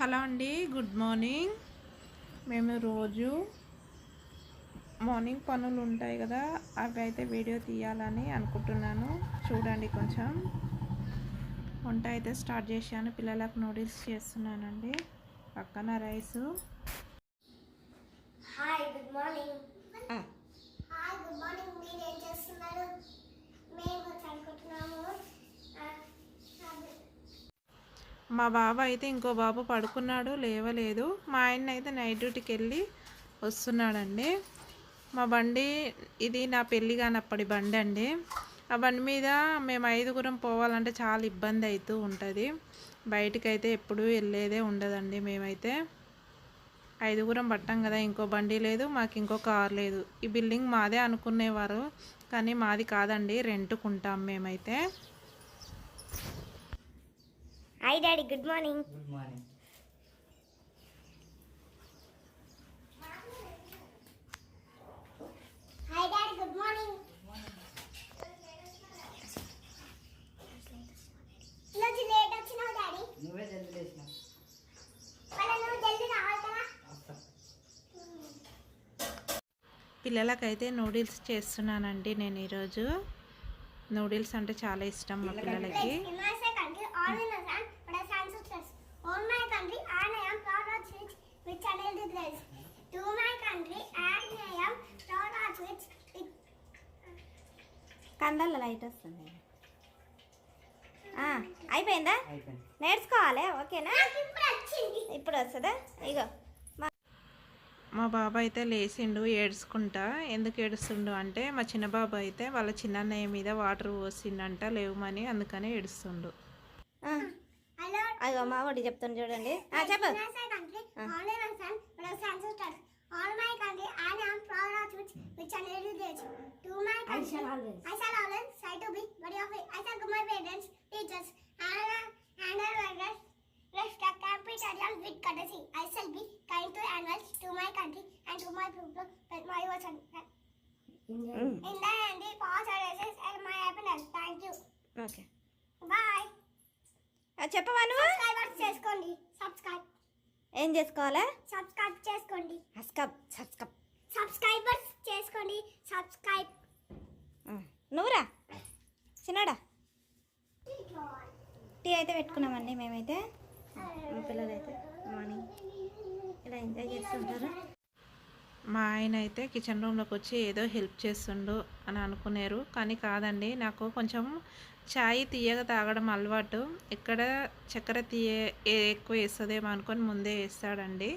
Hello అండి good morning. మేము రోజు మార్నింగ్ పనులు ఉంటాయి కదా అవి అయితే వీడియో తీయాలని అనుకుంటున్నాను. చూడండి కొంచెం. వంట అయితే స్టార్ట్ చేశాను పిల్లలకు నూడిల్స్ చేస్తున్నానండి. పక్కన rice. Hi good morning hi good morning మీరు ఏం చేస్తున్నారు? మేము మా బాబు అయితే ఇంకో బాబు పడుకున్నాడు లేవలేదు. మా ఆయన అయితే నైట్ డ్యూటీకి వెళ్ళి వస్తున్నాడండి. మా బండి ఇది నా పెళ్ళి కానప్పటి బండి అండి. ఆ బండి మీద మేము ఐదుగురం పోవాలంటే చాలా ఇబ్బంది అవుతూ ఉంటుంది. బయటికి అయితే ఎప్పుడూ వెళ్ళేదే ఉండదండి మేమైతే. ఐదుగురం పట్టాం కదా ఇంకో బండి లేదు మాకు ఇంకో కార్ లేదు. ఈ బిల్డింగ్ మాదే అనుకునేవారు కానీ మాది కాదండి రెంట్కుంటాం మేమైతే. Hi daddy good morning good morning hi daddy good morning ఈరోజు లేట్ వచ్చినావు డాడీ నువ్వే జల్దీ లేచిన మరి నువ్వు జల్దీ రావాలి కదా. వస్తా. పిల్లలకైతే నూడిల్స్ చేస్తున్నానండి నేను ఈరోజు. నూడిల్స్ అంటే చాలా ఇష్టం మా పిల్లలకి In my country, all in a sun, but a sun success. On my country, and I am proud of which which channel did this. To my country, and I am proud of which it కండల్లో light వస్తుంది. ఆ, అయిపోయిందా? నేర్చుకోవాలి ఓకేనా? ఇప్పుడు వచ్చింది. ఇప్పుడు వస్తుందా? ఇగో. మా బాబు అయితే లేచిండు ఏడ్చుకుంటా. ఎందుకు ఏడుస్తుండు అంటే మా చిన్న బాబు అయితే వాళ్ళ చిన్నన్నయ్య మీద వాటర్ పోసిండంట లేవమని అందుకనే ఏడుస్తుండు. అగో మా వాడి చెప్తాను చూడండి. ఆ, చెప్పు. All my country, and I am proud of which which did this. To my country, shall always. I shall always try to be very of it. I shall to my parents, teachers, and and our workers. Respect and preterial with courtesy. I shall be kind to animals, to my country, and to my people, with my. Um, In the end, the past addresses and my happiness. Thank you. Okay Bye. చెప్పవా నువ్వు subscribers చేసుకోండి subscribe ఏం చేసుకోవాలా? Subscribe చేసుకోండి. హస్కప్ సబ్స్కప్ subscribers చేసుకోండి. Subscribe నువ్వురా? చిన్నడా? Tea అయితే పెట్టుకున్నామండి మేమైతే. మా పిల్లలు అయితే మార్నింగ్ ఇలా ఎంజాయ్ చేస్తుంటారు మా ఆయన అయితే కిచెన్ రూమ్లోకి వచ్చి ఏదో హెల్ప్ చేస్తుండు అని అనుకున్నారు. కానీ కాదండి నాకు కొంచెం చాయ్ తీయగా తాగడం అలవాటు. ఇక్కడ చక్కెర తీయ ఎక్కువ వేస్తుందేమో అనుకొని ముందే వేస్తాడండి.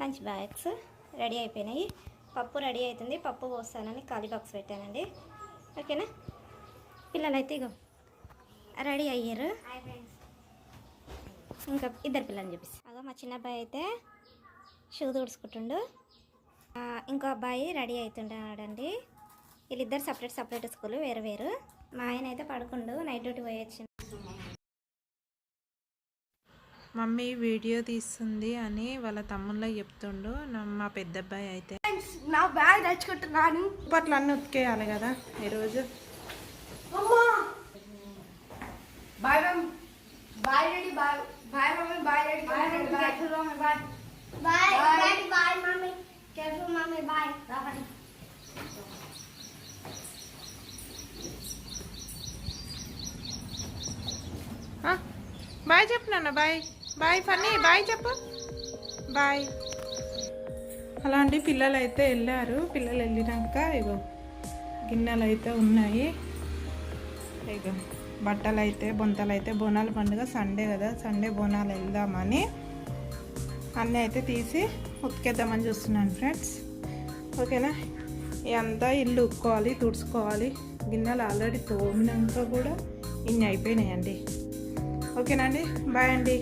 లంచ్ బ్యాగ్స్ రెడీ అయిపోయినాయి. పప్పు రెడీ అవుతుంది. పప్పు పోస్తానని ఖాళీ బాక్స్ పెట్టానండి. ఓకేనా? పిల్లలు అయితే ఇగో రెడీ అయ్యారు. ఇంకా ఇద్దరు పిల్లల్ని చూపిస్తా. అగో మా చిన్న అబ్బాయి అయితే షూ తుడుచుకుంటుండు. ఇంకో అబ్బాయి రెడీ అవుతుంటాడండి వీళ్ళిద్దరు సపరేట్ సపరేట్ స్కూల్ వేరు వేరు. మా ఆయన అయితే పడుకుండు నైట్ డ్యూటీ పోయి వచ్చిండు. మమ్మీ వీడియో తీస్తుంది అని వాళ్ళ తమ్ముళ్ళకి చెప్తుండు. నా- మా పెద్ద అబ్బాయి అయితే. నా బ్యాగ్ తెచ్చుకుంటున్నాను. పట్ల అన్నీ ఉతికేయాలి కదా ఈరోజు. Bye, ma'am. Bye, daddy. Bye. Bye, mommy. Bye, daddy. Bye, daddy. Bye. Careful, mommy. Bye. Bye Bye. Daddy bye mommy careful mommy bye Bye. ఆ, బాయ్ చెప్పు నాన్న బాయ్ బాయ్ ఫన్నీ బాయ్ చెప్పు బాయ్ అలా అండి పిల్లలు అయితే వెళ్ళారు పిల్లలు వెళ్ళినాక ఇగో గిన్నెలు అయితే ఉన్నాయి ఇగో బట్టలు అయితే బొంతలు అయితే బోనాల పండుగ సండే కదా సండే బోనాలు వెళ్దామని అన్నీ అయితే తీసి ఉతికేద్దామని చూస్తున్నాను ఫ్రెండ్స్. ఓకేనా? ఇదంతా ఇల్లు ఉక్కోవాలి తుడుచుకోవాలి. గిన్నెలు ఆల్రెడీ తోమినాక కూడా ఇన్ని అయిపోయినాయండి. అండి? బాయ్ అండి.